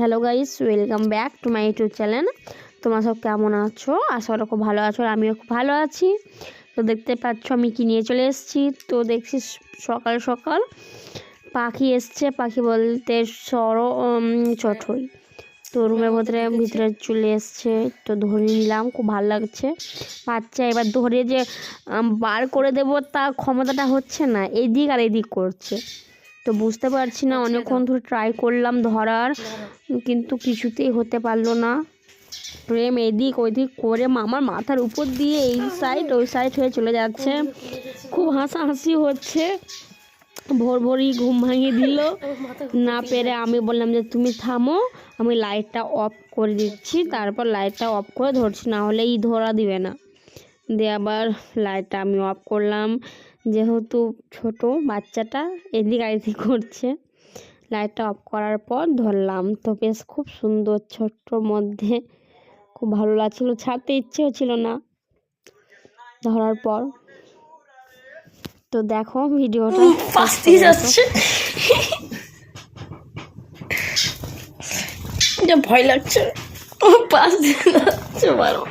Hello guys welcome back to my YouTube channel. তোমরা সব কেমন আছো? আশা করি খুব ভালো আছো আর আমিও খুব ভালো আছি। তো দেখতে পাচ্ছ আমি কি নিয়ে চলে এসেছি। তো দেখছি সকাল সকাল পাখি এসছে। পাখি বলতে সর চটই তো রুমের ভিতরে ভিতরে চলে এসছে। তো ধরে নিলাম খুব ভালো লাগছে। বাচ্চা এবার ধরে যে বার করে দেবো তা ক্ষমতাটা হচ্ছে না। এদিক আর এদিক করছে। তো বুঝতে পারছি না অনেকক্ষণ ধরে ট্রাই করলাম ধরার কিন্তু কিছুতেই হতে পারল না। প্রেম এদিক ওইদিক করে আমার মাথার উপর দিয়ে এই সাইড ওই সাইড হয়ে চলে যাচ্ছে। খুব হাসাহাসি হচ্ছে। ভোর ভোরই ঘুম ভাঙিয়ে দিল। না পেরে আমি বললাম যে তুমি থামো আমি লাইটটা অফ করে দিচ্ছি। তারপর লাইটটা অফ করে ধরছি না হলে ই ধরা দিবে না। দিয়ে আবার লাইটটা আমি অফ করলাম। যেহেতু ছোট বাচ্চাটা এদিক এদিক করছে। লাইটটা অফ করার পর ধরলাম। তো বেশ খুব সুন্দর ছোট্টর মধ্যে খুব ভালো লাগছিল ছাড়তে ইচ্ছে ছিল না। ধরার পর তো দেখো ভিডিওটা যাচ্ছে। ভয় লাগছে। পাশ দিয়ে যাচ্ছে বারো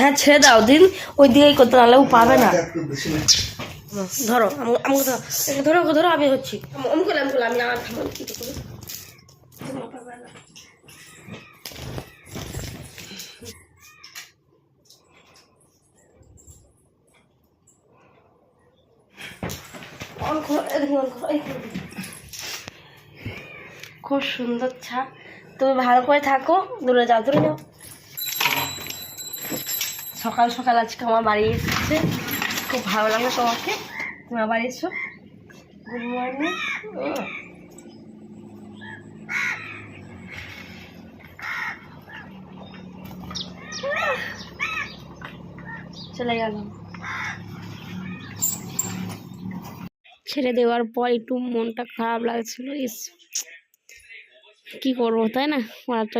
হ্যাঁ ছেড়ে দাও, দিন। ওই দিকেই করতে, নাহলে ও পাবে না। ধরো আমাকে ধরো ধরো, ওকে ধরো, আমি হচ্ছি। অমুক আমি আমি করো। খুব সুন্দর ছা তুমি ভালো করে থাকো, দূরে যাও দূরে যাও। সকাল সকাল আজকে আমার বাড়ি এসেছে। খুব ভালো লাগল তোমাকে। তুমি আবার এসো। গুড মর্নিং চলে গেলাম ছেড়ে দেওয়ার পর একটু মনটা খারাপ লাগছিল, ইস, কি করব, তাই না?